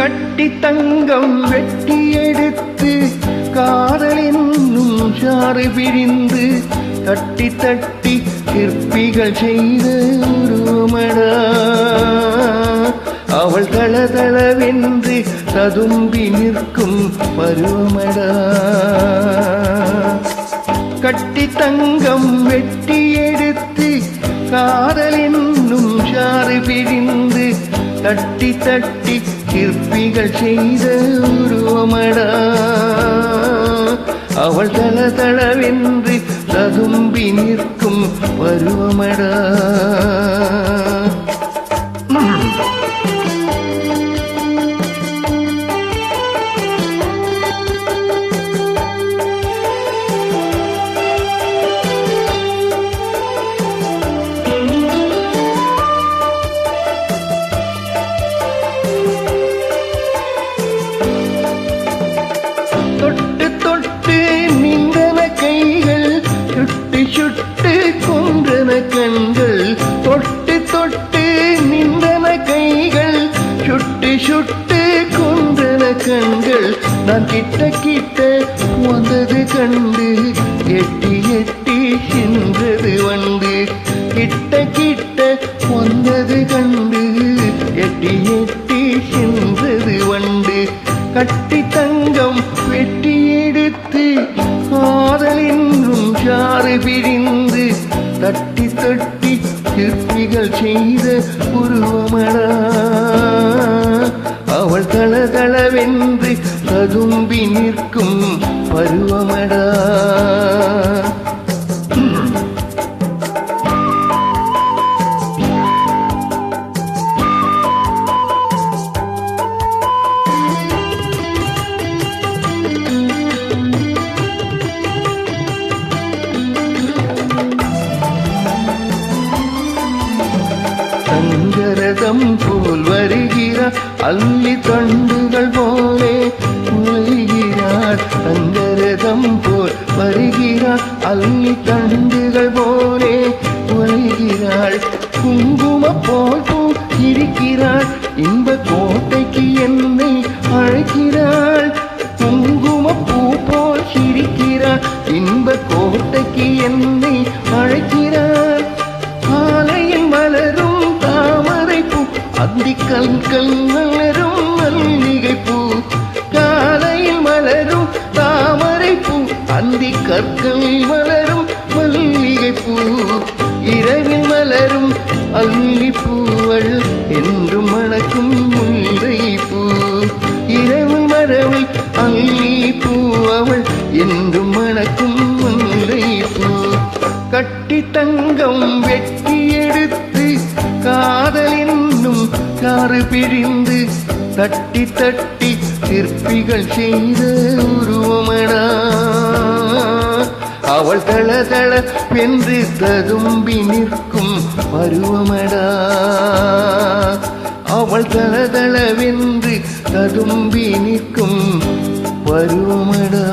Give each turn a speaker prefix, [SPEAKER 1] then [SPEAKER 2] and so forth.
[SPEAKER 1] கட்டி தங்கம் வெட்டி எடுத்து காதல் சாறு பிரிந்து தட்டி தட்டி சிற்பிகள் செய்த உருவமடா அவள் தளதளவென்று ததும்பி நிற்கும் பருவமடா. கட்டி தங்கம் வெட்டி எடுத்து காதல் சாறு பிரிந்து தட்டி தட்டி சிற்பிகள் செய்த உருவமடா. அவள் தள தளவென்று ததும்பி நிற்கும் பருவமடா. கண்கள் நான் கிட்ட கிட்ட வந்தது கண்டு எட்டி எட்டி என்றது வந்து. கிட்ட கிட்ட வந்தது கண்டு எட்டி எட்டி என்றது வந்து. கட்டி தங்கம் வெட்டி எடுத்து காதல் என்றும் சாறு பிரிந்து தட்டி தட்டி சிற்பிகள் செய்த உருவமடா. அவள் தளதளவென்று ததும்பி நிற்கும் பருவமடா. தங்கரதம் போல் வருகிறார் அள்ளி தண்டுகள் போலே உழைகிறார் தங்கரதம் போல் வருகிறார். அள்ளி தண்டுகள் போலே உழைகிறாள் குங்கும போல் இருக்கிறாள். இன்ப கோட்டைக்கு என்னை அழைக்கிறாள். குங்கும பூ போல் இருக்கிறாள் இன்ப கோட்டைக்கு என்னை அழைக்கிறாள். கண்கள் மலரும் மல்லிகை பூ காலையில் மலரும் தாமரை பூ அந்தி கற்கள் மலரும் மல்லிகை பூ இரவில் மலரும் அல்லி பூவள் என்றும் மணக்கும் முல்லை பூ இரவு மரவில் அல்லி பூ அவள் மணக்கும் முல்லை பூ. கட்டி தங்கம் வெட்டி எடுத்து காதலின் காறு பிழிந்து தட்டி தட்டி சிற்பிகள் செய்த உருவமனா. அவள் தள தள வென்று ததும்பி நிற்கும் பருவமடா. அவள் தள தள வென்று ததும்பி நிற்கும் பருவமடா.